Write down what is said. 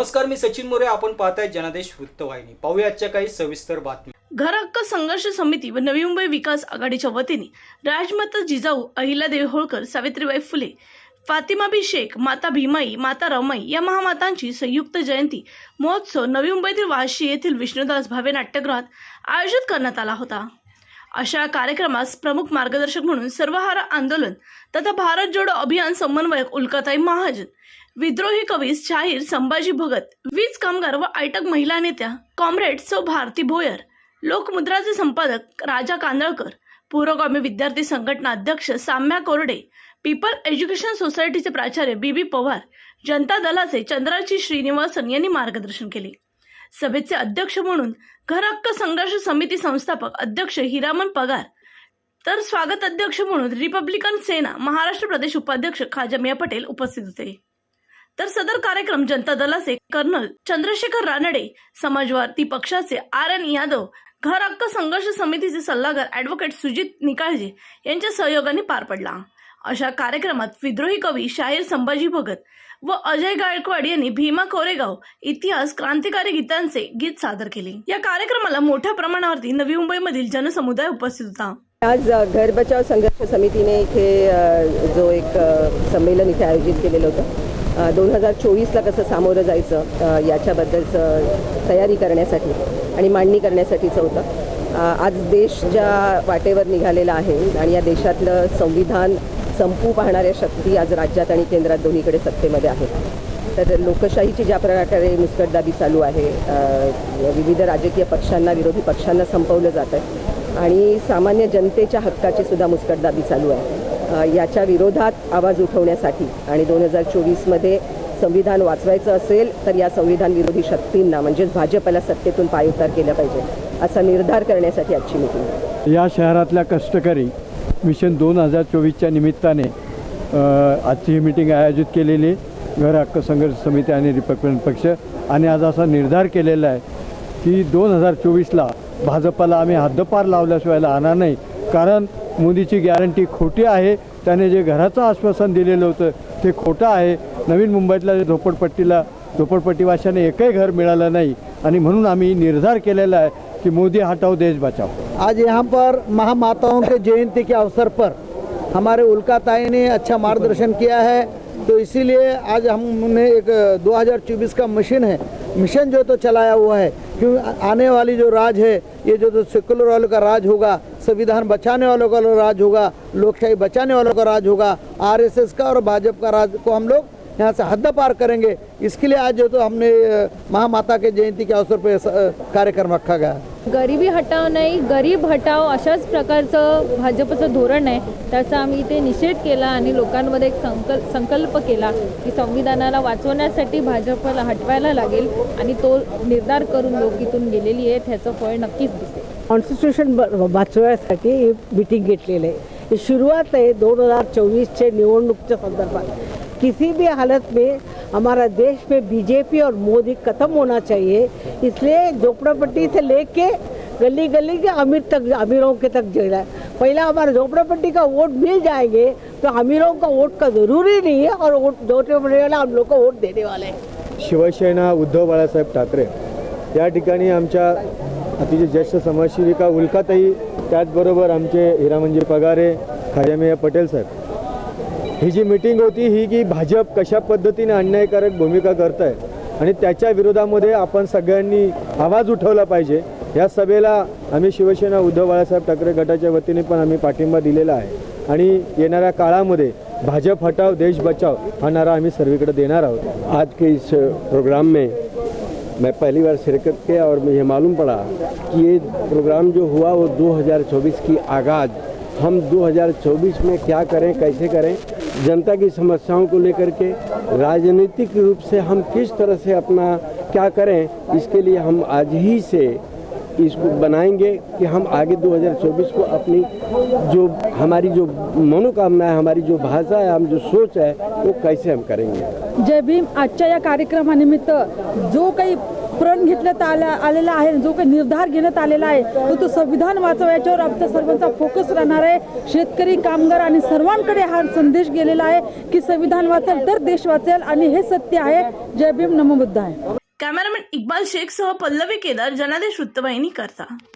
नमस्कार मी सचिन मोरे. आपण पाहताय जनादेश वृत्तवाहिनी. पाहूया आजच्या काही सविस्तर बातमी घर हक्क संघर्ष समिती व नवी मुंबई विकास आघाडीच्या वतीने राजमाता जिजाऊ अहिल्यादेवी होळकर सावित्रीबाई फुले फातिमाबी शेख माता भीमाई माता रमाई या महामातांची संयुक्त जयंती महोत्सव नवी मुंबईतील वाशी येथील विष्णुदास भावे नाट्यगृहात आयोजित करण्यात आला होता. अशा कार्यक्रमास प्रमुख मार्गदर्शक म्हणून सर्वहार आंदोलन तथा भारत जोडो अभियान समन्वयक उल्काताई महाजन. विद्रोही कवी शाहीर संभाजी भगत वीज कामगार व आयटक महिला नेत्या कॉम्रेड सौ भारती भोयर लोकमुद्राचे संपादक राजा कांदळकर पुरोगामी विद्यार्थी संघटना अध्यक्ष साम्या कोरडे पीपल एज्युकेशन सोसायटीचे प्राचार्य बी बी पवार जनता दलाचे चंद्राची श्रीनिवासन यांनी मार्गदर्शन केले. सभेचे अध्यक्ष म्हणून घर हक्क संघर्ष समिती संस्थापक अध्यक्ष हिरामन पगार तर स्वागत अध्यक्ष म्हणून रिपब्लिकन सेना महाराष्ट्र प्रदेश उपाध्यक्ष खाजा मिया पटेल उपस्थित होते. तर सदर कार्यक्रम जनता दलाचे कर्नल चंद्रशेखर रानडे समाजवादी पक्षाचे आर एन यादव घर हक्क संघर्ष समितीचे सल्लागार ॲडव्होकेट सुजित निकाळजे यांच्या सहयोगाने पार पडला. अशा कार्यक्रमात विद्रोही कवी शाहीर संभाजी भगत व अजय गायकवाड यांनी भीमा कोरेगाव इतिहास क्रांतिकारी गीतांचे गीत सादर केले. या कार्यक्रमाला मोठ्या प्रमाणावरती नवी मुंबईमधील जनसमुदाय उपस्थित होता. आज घर बचाव संघर्ष समितीने इथे जो एक संमेलन इथे आयोजित केलेलं होतं दोन हजार चोवीसला कसं सामोरं जायचं याच्याबद्दलचं तयारी करण्यासाठी आणि मांडणी करण्यासाठीचं होतं. आज देश ज्या वाटेवर निघालेला आहे आणि या देशातलं संविधान संपू पाहणाऱ्या शक्ती आज राज्यात आणि केंद्रात दोन्हीकडे सत्तेमध्ये आहेत. तर लोकशाहीची ज्या प्रकारे मुस्कटदाबी चालू आहे विविध राजकीय पक्षांना विरोधी पक्षांना संपवलं जात आहे आणि सामान्य जनतेच्या हक्काची सुद्धा मुस्कटदाबी चालू आहे. याच्या विरोधात आवाज उठवण्यासाठी आणि दोन हजार चोवीसमध्ये संविधान वाचवायचं असेल तर या संविधान विरोधी शक्तींना म्हणजेच भाजपला सत्तेतून पायउतार केलं पाहिजे असा निर्धार करण्यासाठी आजची मिटिंग या शहरातल्या कष्टकरी मिशन दोन हजार चोवीसच्या निमित्ताने आजची ही मिटिंग आयोजित केलेली घर हक्क संघर्ष समिती आणि रिपब्लिकन पक्ष. आणि आज असा निर्धार केलेला आहे की दोन हजार चोवीसला भाजपाला आम्ही हद्दपार लावल्याशिवाय राहणार नाही. कारण मोदीची गॅरंटी खोटी आहे. त्याने जे घराचं आश्वासन दिलेलं होतं ते खोटं आहे. नवीन मुंबईतल्या जे झोपडपट्टीला झोपडपट्टीवाशाने एकही घर मिळालं नाही. आणि म्हणून आम्ही निर्धार केलेला आहे कि मोदी हटाओ, देश बचाओ। आज यहाँ पर महामाताओं के जयंती के अवसर पर हमारे उल्का ताई ने अच्छा मार्गदर्शन किया है। तो इसीलिए आज हमने एक 2024 का मिशन है। मिशन जो तो चलाया हुआ है, क्यों आने वाली जो राज है, ये जो तो सेकुलर वालों का राज होगा, संविधान बचाने वालों का राज होगा, लोकशाही बचाने वालों का राज होगा, आरएसएस का और भाजपा का राज को हम लोग यहाँ से हद पार करेंगे। इसके लिए आज जो तो हमने महामाता के जयंती के अवसर पर कार्यक्रम रखा गया है। गरिबी हटाव नाही गरीब हटाव अशाच प्रकारचं भाजपचं धोरण आहे. त्याचा आम्ही इथे निषेध केला आणि लोकांमध्ये एक संकल्प संकल्प केला की संविधानाला वाचवण्यासाठी भाजपला हटवायला लागेल आणि तो निर्धार करून लोक इथून गेलेली आहे त्याचं फळ नक्कीच दिसेल. कॉन्स्टिट्यूशन ब- वाचवण्यासाठी हे मीटिंग घेतलेली आहे. ही सुरुवात आहे दोन हजार चोवीसच्या निवडणूकच्या संदर्भात. किसी भी हालत में हमारा देश में बीजेपी और मोदी खत्म होना चाहिए। इसलिए झोपड़ापट्टी से लेके गली गली के अमीर तक अमीरों के तक जो है। पहला हमारा झोपड़ापट्टी का वोट मिल जाएंगे तो अमीरों का वोट का ज़रूरी नहीं है और वोट झोपड़पट्टी वाला हम लोग को वोट देने वाले हैं। शिवसेना उद्धव बाळासाहेब ठाकरे या ठिकाणी आमच्या अतिशय ज्येष्ठ समाजसेविका उल्काताई त्याचबरोबर आमचे हिरामंजी पगारे खाजामिया पटेल साहेब ही जी मिटिंग होती ही की भाजप कशा पद्धतीने अन्यायकारक भूमिका करत आहे आणि त्याच्या विरोधामध्ये आपण सगळ्यांनी आवाज उठवला पाहिजे या सभेला आम्ही शिवसेना उद्धव बाळासाहेब ठाकरे गटाच्या वतीने पण आम्ही पाठिंबा दिलेला आहे. आणि येणाऱ्या काळामध्ये भाजप हटाव देश बचाव हा नारा आम्ही सर्वीकडे देणार आहोत. आज के इस प्रोग्राम में मैं पहली बार शिरकत किया और मुझे मालूम पड़ा कि ये प्रोग्राम जो हुआ वो 2024 की आगाज़ हम 2024 में क्या करें कैसे करें? जनता की समस्याओं को लेकर के राजनीतिक रूप से हम किस तरह से अपना क्या करें इसके लिए हम आज ही से इसको बनाएंगे कि हम आगे 2024 को अपनी जो हमारी जो मनोकामना है हमारी जो भाषा है हम जो सोच है वो कैसे हम करेंगे? जय भीम आजच्या या कार्यक्रमानिमित्त जो काही प्रण घेतण्यात आला आलेला आहे. जो काही निर्धार घेण्यात आलेला आहे तो तो संविधान वाचवा याच्यावर आमचा सर्वांचा फोकस राहणार आहे. शेतकरी कामगार आणि सर्वांकडे हा संदेश गेलेला आहे की संविधान वाचेल तर देश वाचेल आणि हे सत्य आहे. जय भीम नमबुद्ध आहे कॅमेरामॅन इक्बाल शेख सह पल्लवी केदार जनादेश वृत्तवाहिनी करता.